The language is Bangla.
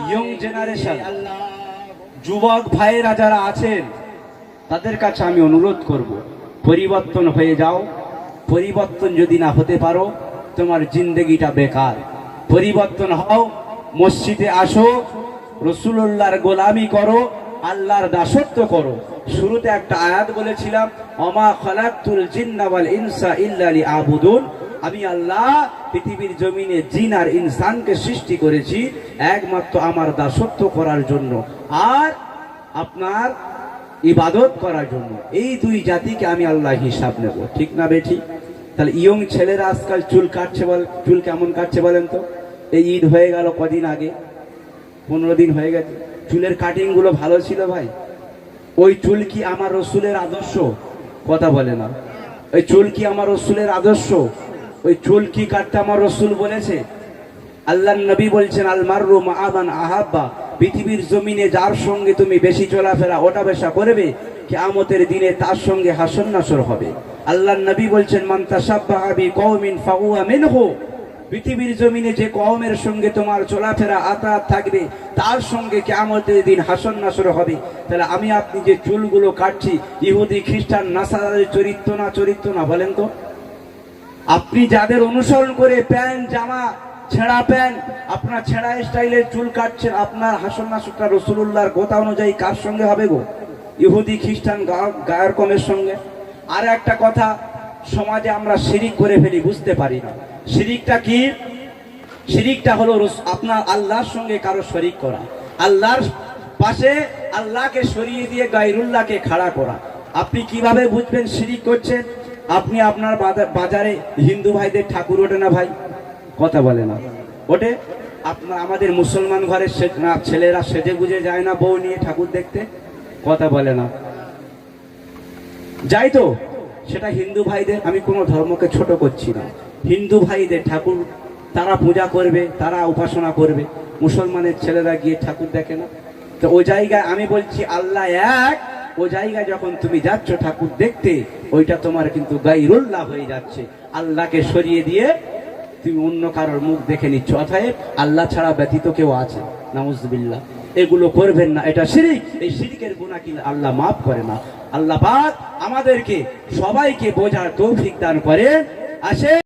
ইয়ং জেনারেশন, যুবক ভাইয়েরা যারা আছেন, তাদের কাছে আমি অনুরোধ করব, পরিবর্তন হয়ে যাও। পরিবর্তন যদি না হতে পারো, তোমার জিন্দগিটা বেকার। পরিবর্তন হও, মসজিদে আসো রসুল্লাহর গোলামি করো, আল্লাহর দাসত্ব করো। শুরুতে একটা আয়াত বলেছিলাম, অমা খলাকুল জিন্নাওয়াল ইনসা ইল্লালি আবুদুন আমি আল্লাহ পৃথিবীর জমিনে জিন আর ইনসানকে সৃষ্টি করেছি একমাত্র আমার দাসত্ব করার জন্য আর আপনার ইবাদত করার জন্য। এই দুই জাতিকে আমি আল্লাহ হিসাব নেব। ঠিক না বেঠি? তাহলে ইয়ং ছেলেরা আজকাল চুল কাটছে বল চুল কেমন কাটছে বলেন তো? এই ঈদ হয়ে গেল কদিন আগে। পনেরো দিন হয়ে গেছে। চুলের কাটিংগুলো ভালো ছিল ভাই? ওই চুল কি আমার রসুলের আদর্শ? কথা বলে না। ওই চুল কি আমার রসুলের আদর্শ? ওই চুল কি কাটতে আমার রসুল বলেছে? আল্লাহ নবী বলছেন, আল মাররু আবান আহাব্বা। পৃথিবীর জমিনে যার সঙ্গে তুমি বেশি চলাফেরা, ওটা বেশা করবে, কিয়ামতের দিনে তার সঙ্গে হাসন নাসর হবে। আল্লাহ নবী বলছেন, মান তাসাব্বাহা বি কওমিন ফাহুয়া মিনহু। পৃথিবীর জমিনে যে কওমের সঙ্গে তোমার চলাফেরা আতাত থাকবে, তার সঙ্গে কেমতের দিন হাসন নাসর হবে। তাহলে আমি আপনি যে চুলগুলো কাটছি, ইহুদি, খ্রিস্টান নাসারের চরিত্র না চরিত্র না, বলেন তো? আপনি যাদের অনুসরণ করে প্যান্ট, জামা ছেঁড়া প্যান্ট, আপনার ছেঁড়া স্টাইলের চুল কাটছেন, আপনার হাসন নাসরটা রসুল্লাহর কথা অনুযায়ী কার সঙ্গে হবে গো? ইহুদি, খ্রিস্টান গায়র কমের সঙ্গে? আর একটা কথা, সমাজে আমরা শিরিক করে ফেলি, বুঝতে পারি না। শিরিকটা কি? শিরিকটা হলো আপনার আল্লাহর সঙ্গে কারও শরিক করা। আল্লাহর পাশে আল্লাহকে সরিয়ে দিয়ে গাইরুল্লাহকে খাড়া করা। আপনি কীভাবে বুঝবেন শিরিক করছেন? আপনি আপনার বাজা- বাজারে হিন্দু ভাইদের ঠাকুর ওঠে না ভাই? কথা বলে না। ওঠে? আপনার আমাদের মুসলমান ঘরের ছেলেরা সেজে গুজে যায় না বউ নিয়ে ঠাকুর দেখতে? কথা বলে না। যাই তো, সেটা হিন্দু ভাইদের, আমি কোনো ধর্মকে ছোট করছি না। হিন্দু ভাইদের ঠাকুর, তারা পূজা করবে, তারা উপাসনা করবে। মুসলমানের ছেলেরা গিয়ে ঠাকুর দেখে না। তো ওই জায়গায় আমি বলছি, আল্লাহ এক ও জায়গায় যখন তুমি যাচ্ছ ঠাকুর দেখতে, ওইটা তোমার কিন্তু গাইরুল্লাহ হয়ে যাচ্ছে। আল্লাহকে সরিয়ে দিয়ে তুমি অন্য কারোর মুখ দেখে নিচ্ছ। অতএব আল্লাহ ছাড়া ব্যতীত কেউ আছে। নাউজবিল্লাহ। এগুলো করবেন না। এটা শিরিক। এই শিরিকের গুণা কি আল্লাহ মাফ করে না। আল্লাহ পাক আমাদেরকে সবাইকে বোঝার তৌফিক দান করে আসে